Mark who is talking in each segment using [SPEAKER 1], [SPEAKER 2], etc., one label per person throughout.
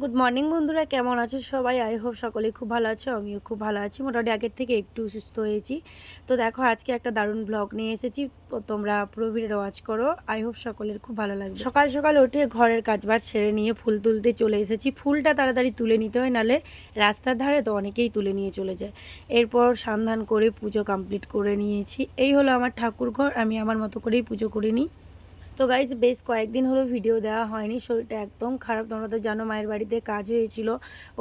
[SPEAKER 1] Good morning বন্ধুরা। কেমন আছো সবাই? আই হোপ সকলেই খুব ভালো আছো, আমিও খুব ভালো আছি। মোটামুটি আগের থেকে একটু সুস্থ হয়েছি। তো দেখো, আজকে একটা দারুণ ব্লগ নিয়ে এসেছি। তোমরা পুরো ভিডিও ওয়াচ করো। আই হোপ সকলের খুব ভালো লাগবে। সকাল সকাল উঠে ঘরের কাজবার ছেড়ে নিয়ে ফুল তুলতে চলে এসেছি। ফুলটা তাড়াতাড়ি তুলে নিতে হয়, নালে রাস্তার ধারে তো অনেকেই তুলে নিয়ে চলে যায়। এরপর সন্ধান করে পুজো কমপ্লিট করে নিয়েছি। এই হলো আমার ঠাকুর ঘর আমি আমার মতো করেই পুজো করে নিই। তো গাইজ বেশ কয়েকদিন হলো ভিডিও দেওয়া হয়নি শরীরটা একদম খারাপ। তোমরা তো জানো মায়ের বাড়িতে কাজ হয়েছিল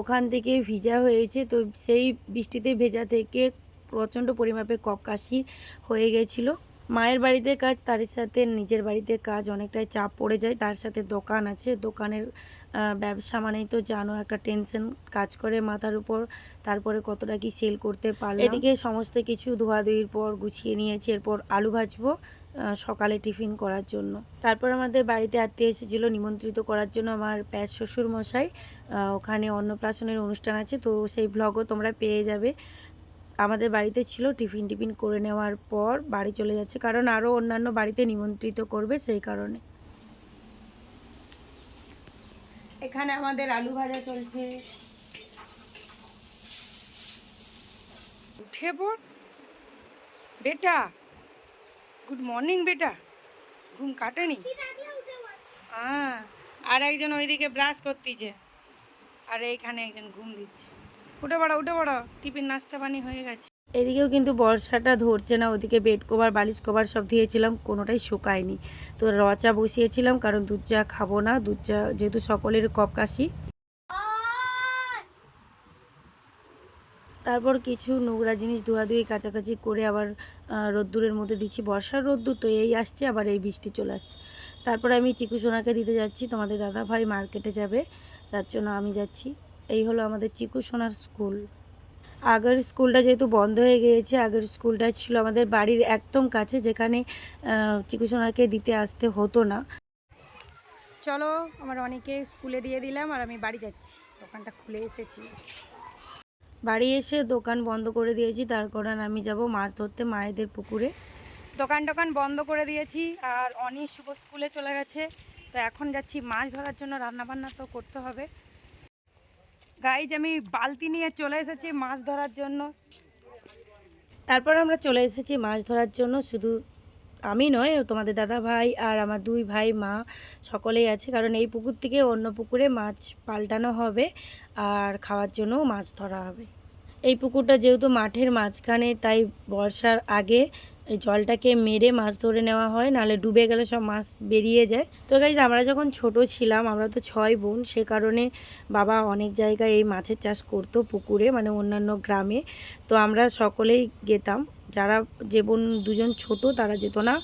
[SPEAKER 1] ওখান থেকে ভিজা হয়েছে। তো সেই বৃষ্টিতে ভেজা থেকে প্রচণ্ড পরিমাপে কপ কাশি হয়ে গেছিল। মায়ের বাড়িতে কাজ তার সাথে নিজের বাড়িতে কাজ অনেকটাই চাপ পড়ে যায়। তার সাথে দোকান আছে দোকানের ব্যবসা মানেই তো জানো একটা টেনশন কাজ করে মাথার উপর। তারপরে কতটা কি সেল করতে পারল এদিকে সমস্ত কিছু ধোয়াধুয়ির পর গুছিয়ে নিয়েছি এরপর আলু ভাজবো। সকালে টিফিন করার জন্য। তারপর আমাদের বাড়িতে আত্মীয় এসেছিল, নিমন্ত্রিত করার জন্য আমার প্যাস শ্বশুর মশাই ওখানে অন্নপ্রাশনের অনুষ্ঠান আছে, তো সেই ব্লগও তোমরা পেয়ে যাবে। আমাদের বাড়িতে ছিল টিফিন টিফিন করে নেওয়ার পর বাড়ি চলে যাচ্ছে, কারণ আরও অন্যান্য বাড়িতে নিমন্ত্রিত করবে সেই কারণে। এখানে আমাদের আলু ভাজা চলছে। উঠে বেটা গুড মর্নিং বেটা। ঘুম কাটেনি? হ্যাঁ আর একজন ওইদিকে ব্রাশ করতেছে। আর এইখানে একজন ঘুম দিচ্ছে। উঠে পড়ো উঠে পড়ো, টিফিন নাস্তা পানি হয়ে গেছে। এদিকেও কিন্তু বর্ষাটা ধরছে না, ওদিকে বেড কভার, বালিশ কভার সব দিয়েছিলাম কোনোটাই শুকায়নি। তো রচা বসিয়েছিলাম, কারণ দুধ চা খাব না, দুধ চা যেহেতু সকলের কপ কাশি তারপর কিছু নোংরা জিনিস ধোয়াধুয়ি কাছাকাছি করে আবার রোদ্দুরের মধ্যে দিচ্ছি। বর্ষার রোদ্দুর তো এই আসছে আবার এই বৃষ্টি চলে আসছে। তারপর আমি চিকু সোনাকে দিতে যাচ্ছি। তোমাদের দাদা ভাই মার্কেটে যাবে যার জন্য আমি যাচ্ছি। এই হলো আমাদের চিকু সোনার স্কুল। আগের স্কুলটা যেহেতু বন্ধ হয়ে গিয়েছে আগের স্কুলটা ছিল আমাদের বাড়ির একদম কাছে যেখানে আহ, চিকু সোনাকে দিতে আসতে হতো না। চলো আমার অনেকে স্কুলে দিয়ে দিলাম আর আমি বাড়ি যাচ্ছি। দোকানটা খুলে এসেছি। বাড়ি এসে দোকান বন্ধ করে দিয়েছি তার কারণ আমি যাব মাছ ধরতে মায়েদের পুকুরে। দোকান টোকান বন্ধ করে দিয়েছি আর অনি শুভ স্কুলে চলে গেছে তো এখন যাচ্ছি মাছ ধরার জন্য রান্না বান্না তো করতে হবে। গাইজ আমি বালতি নিয়ে চলে এসেছি মাছ ধরার জন্য। তারপর আমরা চলে এসেছি মাছ ধরার জন্য শুধু আমি নয়, তোমাদের দাদা ভাই আর আমার দুই ভাই, মা সকলেই আছে। কারণ এই পুকুর থেকে অন্য পুকুরে মাছ পাল্টানো হবে আর খাওয়ার জন্যও মাছ ধরা হবে। এই পুকুরটা যেহেতু মাঠের মাঝখানে, তাই বর্ষার আগে এই জলটাকে মেরে মাছ ধরে নেওয়া হয়, নাহলে ডুবে গেলে সব মাছ বেরিয়ে যায়। তো গাইজ আমরা যখন ছোট ছিলাম, আমরা তো ছয় বোন, সে কারণে বাবা অনেক জায়গায় এই মাছের চাষ করতো পুকুরে মানে অন্যান্য গ্রামে। তো আমরা সকলেই গেতাম। যারা যে বোন দুজন ছোট, তারা যেত না।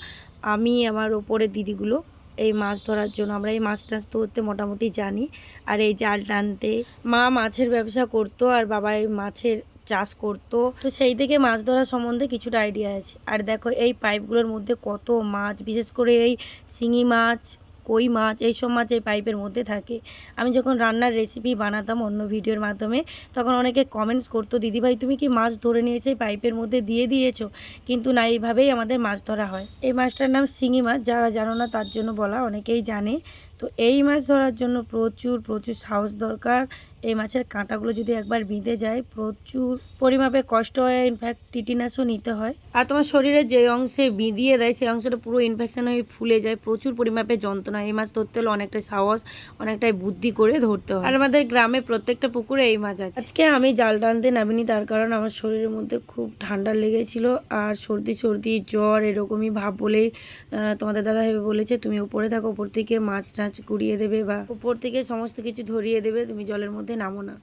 [SPEAKER 1] আমি, আমার ওপরে দিদিগুলো, এই মাছ ধরার জন্য। আমরা এই মাছ টাছ ধরতে মোটামুটি জানি। আর এই জাল টানতে, মা মাছের ব্যবসা করতো আর বাবা এই মাছের চাষ করতো। তো সেই থেকে মাছ ধরা সম্বন্ধে কিছুটা আইডিয়া আছে। আর দেখো, এই পাইপগুলোর মধ্যে কত মাছ, বিশেষ করে এই শিঙি মাছ কই মাছ, এইসব মাছ এই পাইপের মধ্যে থাকে। আমি যখন রান্নার রেসিপি বানাতাম অন্য ভিডিওর মাধ্যমে, তখন অনেকে কমেন্টস করতো দিদিভাই তুমি কি মাছ ধরে নিয়ে এসে পাইপের মধ্যে দিয়ে দিয়েছ? কিন্তু না, এইভাবেই আমাদের মাছ ধরা হয়। এই মাছটার নাম শিঙি মাছ, যারা জানো না তার জন্য বলা অনেকেই জানে। তো এই মাছ ধরার জন্য প্রচুর প্রচুর সাহস দরকার। এই মাছের কাঁটাগুলো যদি একবার বিঁধে যায়, প্রচুর পরিমাপে কষ্ট হয় ইনফ্যাক্ট টিটিনাসও নিতে হয়। আর তোমার শরীরে যে অংশে বিঁধিয়ে দেয়, সেই অংশটা পুরো ইনফেকশন হয়ে ফুলে যায়। প্রচুর পরিমাপে যন্ত্রণা, এই মাছ ধরতে হলে অনেকটাই সাহস, অনেকটাই বুদ্ধি করে ধরতে হয়। আর আমাদের গ্রামে প্রত্যেকটা পুকুরে এই মাছ আছে। আজকে আমি জাল টানতে নামিনি, তার কারণ আমার শরীরের মধ্যে খুব ঠান্ডা লেগেছিল। আর সর্দি সর্দি, জ্বর, এরকমই ভাব বলেই তোমাদের দাদা ভেবে বলেছে, তুমি উপরে থাকো, উপর থেকে মাছ টাছ কুড়িয়ে দেবে বা উপর থেকে সমস্ত কিছু ধরিয়ে দেবে, তুমি জলের মধ্যে নামো না।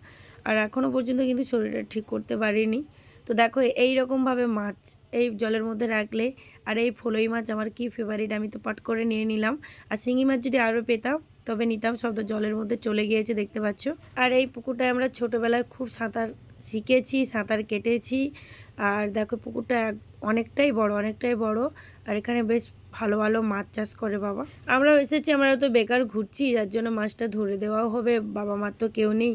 [SPEAKER 1] আর এখনও পর্যন্ত কিন্তু শরীরটা ঠিক করতে পারিনি। তো দেখো, এই রকমভাবে মাছ এই জলের মধ্যে রাখলে, আর এই ফলই মাছ আমার কি ফেভারিট আমি তো পাট করে নিয়ে নিলাম। আর শিঙি মাছ যদি আরও পেতাম, তবে নিতাম, সব তো জলের মধ্যে চলে গিয়েছে, দেখতে পাচ্ছ। আর এই পুকুরটায় আমরা ছোটোবেলায় খুব সাঁতার শিখেছি, সাঁতার কেটেছি। আর দেখো, পুকুরটা অনেকটাই বড় অনেকটাই বড়। আর এখানে বেশ ভালো ভালো মাছ চাষ করে বাবা। আমরা এসেছি আমরা তো বেকার ঘুরছি যার জন্য মাছটা ধরে দেওয়াও হবে বাবা মার তো কেউ নেই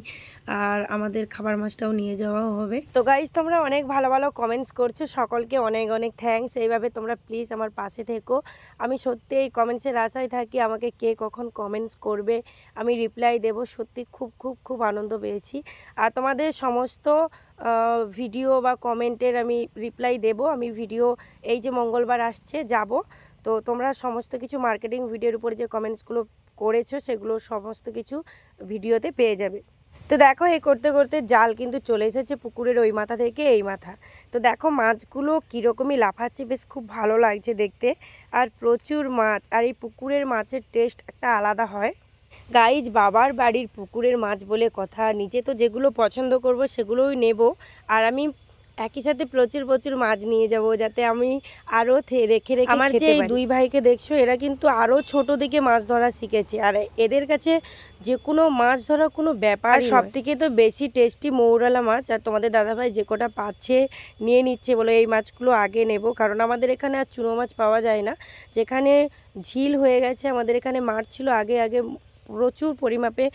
[SPEAKER 1] আর আমাদের খাবার মাছটাও নিয়ে যাওয়াও হবে। তো গাইজ তোমরা অনেক ভালো ভালো কমেন্টস করছ সকলকে অনেক অনেক থ্যাঙ্কস এইভাবে তোমরা প্লিজ আমার পাশে থেকো। আমি সত্যি এই কমেন্টসের আশায় থাকি আমাকে কে কখন কমেন্টস করবে আমি রিপ্লাই দেব সত্যি খুব খুব খুব আনন্দ পেয়েছি। আর তোমাদের সমস্ত ভিডিও বা কমেন্টের আমি রিপ্লাই দেব আমি ভিডিও এই যে মঙ্গলবার আসছে যাব। তো তোমরা সমস্ত কিছু মার্কেটিং ভিডিওর উপরে যে কমেন্টসগুলো করেছ, সেগুলো সমস্ত কিছু ভিডিওতে পেয়ে যাবে। তো দেখো এই করতে করতে জাল কিন্তু চলে এসেছে পুকুরের ওই মাথা থেকে এই মাথা। তো দেখো, মাছগুলো কীরকমই লাফাচ্ছে, বেশ খুব ভালো লাগছে দেখতে। আর প্রচুর মাছ, আর এই পুকুরের মাছের টেস্ট একটা আলাদা হয়। গাইজ বাবার বাড়ির পুকুরের মাছ বলে কথা নিজে তো যেগুলো পছন্দ করব সেগুলোই নেব। আর আমি একই সাথে প্রচুর প্রচুর মাছ নিয়ে যাব যাতে আমি আরও রেখে রেখে আমার যে দুই ভাইকে দেখছ এরা কিন্তু আরও ছোট থেকে মাছ ধরা শিখেছে। আর এদের কাছে যে কোনো মাছ ধরা কোনো ব্যাপার সব থেকে তো বেশি টেস্টি মৌরালা মাছ আর তোমাদের দাদাভাই যে কটা পাচ্ছে নিয়ে নিচ্ছে বলে এই মাছগুলো আগে নেব। কারণ আমাদের এখানে আর চুনো মাছ পাওয়া যায় না। যেখানে ঝিল হয়ে গেছে আমাদের এখানে মাছ ছিল আগে আগে প্রচুর পরিমাপে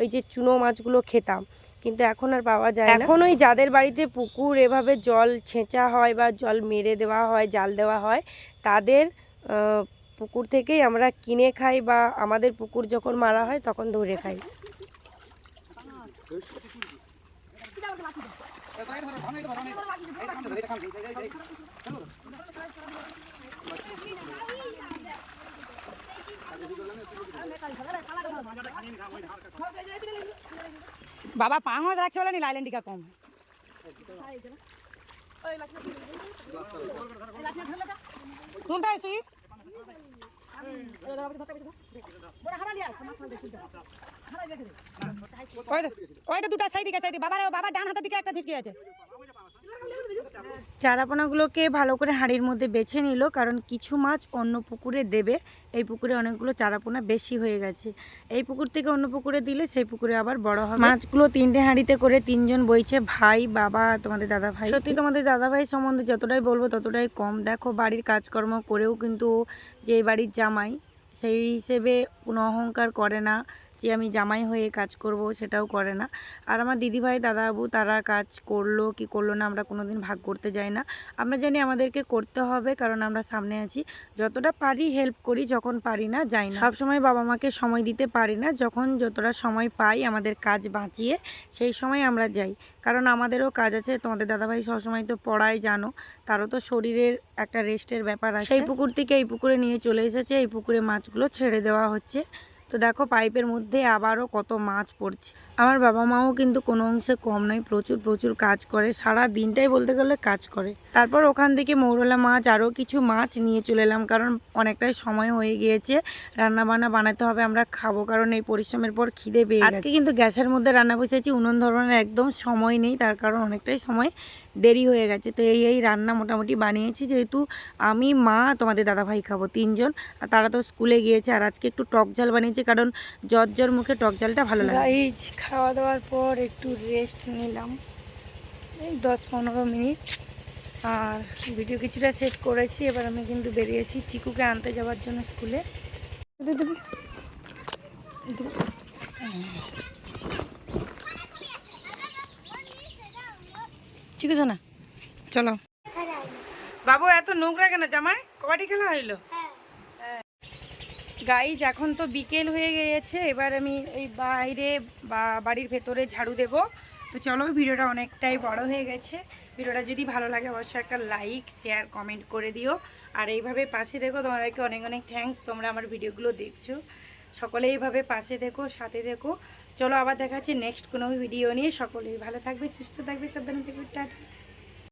[SPEAKER 1] ওই যে চুনো মাছগুলো খেতাম কিন্তু এখন আর পাওয়া যায় না এখন ওই যাদের বাড়িতে পুকুর এভাবে জল ছেঁচা হয় বা জল মেরে দেওয়া হয় জাল দেওয়া হয় তাদের পুকুর থেকেই আমরা কিনে খাই বা আমাদের পুকুর যখন মারা হয় তখন ধরে খাই
[SPEAKER 2] বাবা পাঁচ মাস রাখছে বলে নি লাইলেন টিকা কম? কোনটায় সুই? ওই তো- দুটা সাইড সাইড বাবার বাবার ডান হাতের দিকে একটা ঝিটকি আছে।
[SPEAKER 1] চারাপোনাগুলোকে ভালো করে হাঁড়ির মধ্যে বেছে নিল, কারণ কিছু মাছ অন্য পুকুরে দেবে। এই পুকুরে অনেকগুলো চারাপোনা বেশি হয়ে গেছে। এই পুকুর থেকে অন্য পুকুরে দিলে সেই পুকুরে আবার বড় হবে। মাছগুলো তিনটে হাঁড়িতে করে তিনজন বইছে, ভাই, বাবা, তোমাদের দাদা ভাই সত্যি তোমাদের দাদা ভাই সম্বন্ধে যতটাই বলব ততটাই কম। দেখো, বাড়ির কাজকর্ম করেও কিন্তু যে বাড়ির জামাই, সেই হিসেবে কোনো অহংকার করে না। যে আমি জামাই হয়ে কাজ করব সেটাও করে না। আর আমার দিদিভাই, দাদাবাবু তারা কাজ করল, কি করল না আমরা কোনোদিন ভাগ করতে যাই না। আমরা জানি আমাদেরকে করতে হবে কারণ আমরা সামনে আছি। যতটা পারি হেল্প করি, যখন পারি না যাই না। সবসময় বাবা মাকে সময় দিতে পারি না। যখন যতটা সময় পাই আমাদের কাজ বাঁচিয়ে, সেই সময় আমরা যাই। কারণ আমাদেরও কাজ আছে। তোমাদের দাদাভাই সবসময় তো পড়ায়, জানো। তারও তো শরীরের একটা রেস্টের ব্যাপার আছে। সেই পুকুর থেকে এই পুকুরে নিয়ে চলে এসেছে। এই পুকুরে মাছগুলো ছেড়ে দেওয়া হচ্ছে। তো দেখো পাইপের মধ্যে আবারও কত মাছ পড়ছে। আমার বাবা মাও কিন্তু কোনো অংশে কম নয় প্রচুর প্রচুর কাজ করে সারা দিনটাই বলতে গেলে কাজ করে। তারপর ওখান থেকে মৌরলা মাছ আরও কিছু মাছ নিয়ে চলে এলাম কারণ অনেকটাই সময় হয়ে গিয়েছে। রান্না বান্না বানাতে হবে আমরা খাব কারণ এই পরিশ্রমের পর খিদে পেয়ে আজকে কিন্তু গ্যাসের মধ্যে রান্না বসেছি উনুন ধরনের একদম সময় নেই তার কারণ অনেকটাই সময় দেরি হয়ে গেছে। তো এই এই রান্না মোটামুটি বানিয়েছি। যেহেতু আমি মা তোমাদের দাদাভাই খাব তিনজন। আর তারা তো স্কুলে গিয়েছে। আর আজকে একটু টক ঝাল বানিয়েছি কারণ জ্বর জ্বর মুখে টক ঝালটা ভালো লাগে গাইজ খাওয়া দাওয়ার পর একটু রেস্ট নিলাম। এই দশ পনেরো মিনিট। আর ভিডিও কিছুটা সেট করেছি। এবার আমি কিন্তু বেরিয়েছি চিকুকে আনতে যাওয়ার জন্য স্কুলে। চিকু শোনা চলো। বাবু এত নোংরা কেন? জামাই কবাডি খেলা হইল? গাইজ এখন তো বিকেল হয়ে গিয়েছে এবার আমি এই বাইরে বা বাড়ির ভেতরে ঝাড়ু দেব। তো চলো ভিডিওটা অনেকটাই বড় হয়ে গেছে। ভিডিওটা যদি ভালো লাগে অবশ্যই একটা লাইক শেয়ার কমেন্ট করে দিও। আর এইভাবে পাশে দেখো তোমাদেরকে অনেক অনেক থ্যাঙ্কস তোমরা আমার ভিডিওগুলো দেখছ। সকলে এইভাবে পাশে দেখো সাথে দেখো। চলো আবার দেখাচ্ছি নেক্সট কোনো ভিডিও নিয়ে। সকলেই ভালো থাকবে, সুস্থ থাকবে, সাবধানে থাকবে টাটা।